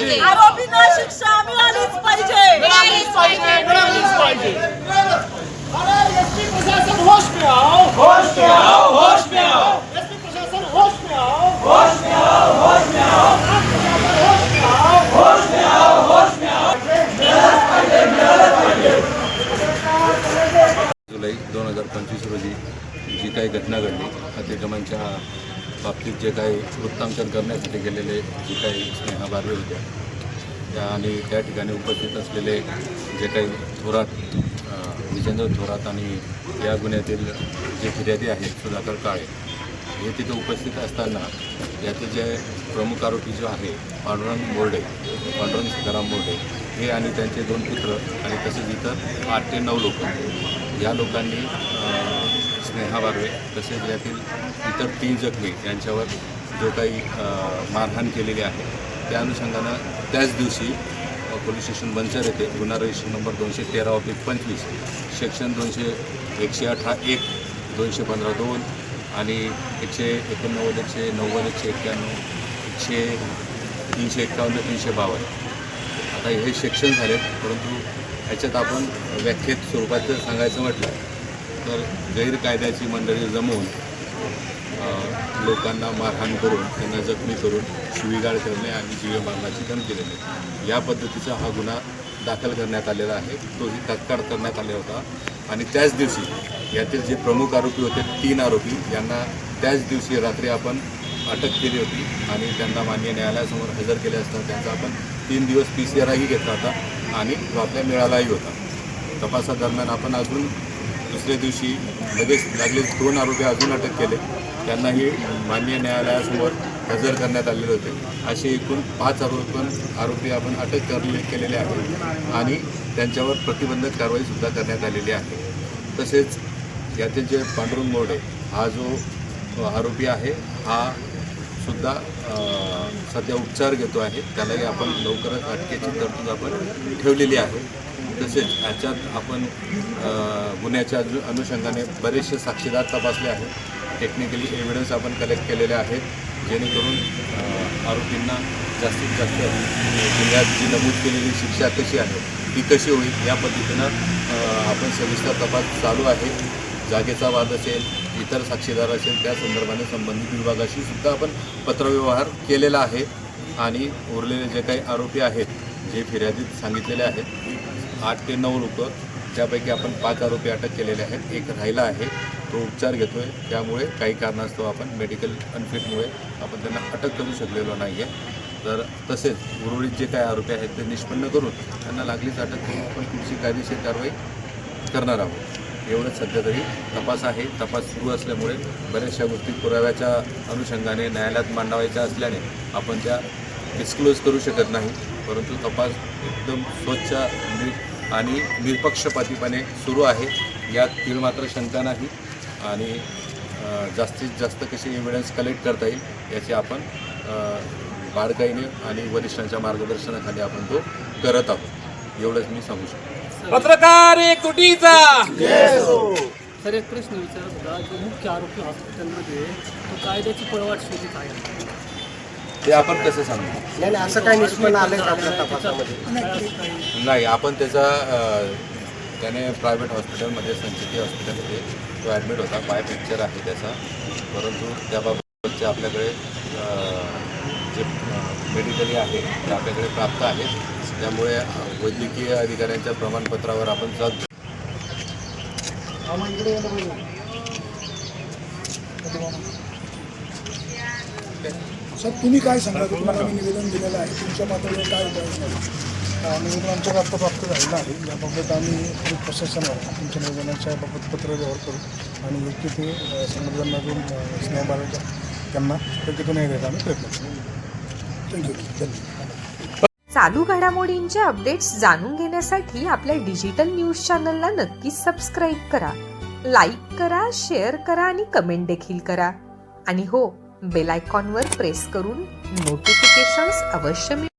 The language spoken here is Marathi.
पाहिजे. आरोपींना शिक्षा मिळालीच पाहिजे. मिळालीच पाहिजे मिळालीच पाहिजे. जुलै दोन हजार पंचवीस रोजी जी काही घटना घडली हत्या बाबतीत जे काही वृत्तांकन करण्यासाठी गेलेले जे काही स्नेहा बारवे होत्या त्या आणि त्या ठिकाणी उपस्थित असलेले जे काही थोरात विजेंद्र थोरात आणि या गुन्ह्यातील जे फिर्यादी आहेत सुधाकर काळे हे तिथे उपस्थित असताना याचे जे प्रमुख आरोपी जो आहे पांडुरंग बोर्डे पांडुरंग सीताराम बोर्डे हे आणि त्यांचे दोन पुत्र आणि तसेच इतर आठ ते नऊ लोक या लोकांनी स्नेहा बारवे तसेच यातील इतर तीन जखमी यांच्यावर जो काही मारहाण केलेली आहे त्या अनुषंगानं त्याच दिवशी पोलीस स्टेशन बंचर येथे गुन्हा रजिस्टर नंबर दोनशे तेरा ऑब्लिक पंचवीस सेक्शन दोनशे एकशे अठरा एक दोनशे पंधरा दोन आणि एकशे एकोणनव्वद एकशे नव्वद एकशे एक्क्याण्णव एकशे तीनशे एक्कावन्न तीनशे बावन्न. आता हे सेक्शन झालेत परंतु ह्याच्यात आपण व्याख्येत स्वरूपात जर सांगायचं म्हटलं तर गैरकायद्याची मंडळी जमवून लोकांना मारहाण करून त्यांना जखमी करून शिवीगाळ करणे आणि जीवे मारण्याची धमकी देणे. या पद्धतीचा हा गुन्हा दाखल करण्यात आलेला आहे. तोही तात्काळ करण्यात आला होता. आणि त्याच दिवशी यातील जे प्रमुख आरोपी होते तीन आरोपी यांना त्याच दिवशी रात्री आपण अटक केली होती आणि त्यांना मान्य न्यायालयासमोर हजर केले असता त्यांचा आपण तीन दिवस पी सी आरही घेतला होता आणि तो मिळालाही होता. तपासादरम्यान आपण अजून दुसऱ्या दिवशी लगेच लागले दोन आरोपी अजून अटक केले. त्यांनाही मान्य न्यायालयासमोर हजर करण्यात आलेले होते. असे एकूण पाच आरोप आरोपी आपण अटक करले केलेले आहेत आणि त्यांच्यावर प्रतिबंधक कारवाईसुद्धा करण्यात आलेली आहे. तसेच यातील जे पांडुरंग मोडे हा जो आरोपी आहे हा सुद्धा सध्या उपचार घेतो आहे. त्यालाही आपण लवकरच अटकेची तरतूद आपण ठेवलेली आहे. तसेच याच्यात आपण गुन्ह्याच्या अनुषंगाने बरेचसे साक्षीदार तपासले आहेत. टेक्निकली एव्हिडन्स आपण कलेक्ट केलेले आहेत. जेणेकरून आरोपींना जास्तीत जास्त गुन्ह्यात जी नमूद केलेली शिक्षा कशी आहे ती कशी होईल या पद्धतीनं आपण सविस्तर तपास चालू आहे. जागेचा वाद असेल इतर साक्षीदार असेल त्या संदर्भाने संबंधित विभागाशी सुद्धा आपण पत्रव्यवहार केलेला आहे. आणि उरलेले जे काही आरोपी आहेत जे फिर्यादीत सांगितलेले आहेत आठ ते नऊ लोकं त्यापैकी आपण पाच आरोपी अटक केलेले आहेत. एक राहिला आहे तो उपचार घेतो आहे त्यामुळे काही कारणास्तव आपण मेडिकल अनफिटमुळे आपण त्यांना अटक करू शकलेलो नाही आहे तर तसेच उर्वरित जे काही आरोपी आहेत ते निष्पन्न करून त्यांना लागलीच अटक करून आपण पुढची कायदेशीर कारवाई करणार आहोत. एवढंच सध्या तरी तपास आहे. तपास सुरू असल्यामुळे बऱ्याचशा गोष्टी पुराव्याच्या अनुषंगाने न्यायालयात मांडावायच्या असल्याने आपण त्या डिस्क्लोज करू शकत नाही. परंतु तपास एकदम स्वच्छ नि आणि निरपक्षपातीपणे सुरू आहे. यात तीळ मात्र शंका नाही आणि जास्तीत जास्त कसे एव्हिडन्स कलेक्ट करता येईल याची आपण बारकाईने आणि वरिष्ठांच्या मार्गदर्शनाखाली आपण तो करत आहोत. एवढंच मी सांगू शकतो. पत्रकार एक तुटीचा. सर एक प्रश्न विचारत होता. जो मुख्य आरोपी हॉस्पिटलमध्ये तो कायद्याची पळवाट शोधित आहे. ते आपण कसं सांगू? नाही नाही असं काही निष्पन्न आलं का आपल्या तपासामध्ये? नाही आपण त्याचा अ, त्याने प्रायव्हेट हॉस्पिटलमध्ये संचिती हॉस्पिटलमध्ये तो ॲडमिट होता. पाय फ्रॅक्चर आहे त्याचा. परंतु त्याबाबतचे आपल्याकडे अ, जे मेडिकली आहे ते आपल्याकडे प्राप्त आहे. त्यामुळे अ, वैद्यकीय अधिकाऱ्यांच्या प्रमाणपत्रावर आपण जात सर तुम्ही काय सांगा? तुम्हाला आम्ही निवेदन दिलेलं आहे. तुमच्या पातळीवर काय उपाय निवेदन आमच्या आता प्राप्त झालेलं आहे. याबाबत आम्ही प्रशासनावर तुमच्या निवेदनाच्या बाबत पत्र व्यवहार करू. आणि योग्य ते देऊन अ, स्नेहबाळाच्या त्यांना योग्य तो न्याय द्यायचा आम्ही प्रयत्न करू. थँक्यू धन्यवाद. चालू घडामोडींचे अपडेट्स जाणून घेण्यासाठी आपल्या डिजिटल न्यूज चॅनलला नक्कीच सबस्क्राईब करा. लाईक करा शेअर करा आणि कमेंट देखील करा. आणि हो बेल आयकॉनवर प्रेस करून नोटिफिकेशन्स अवश्य मिळवा.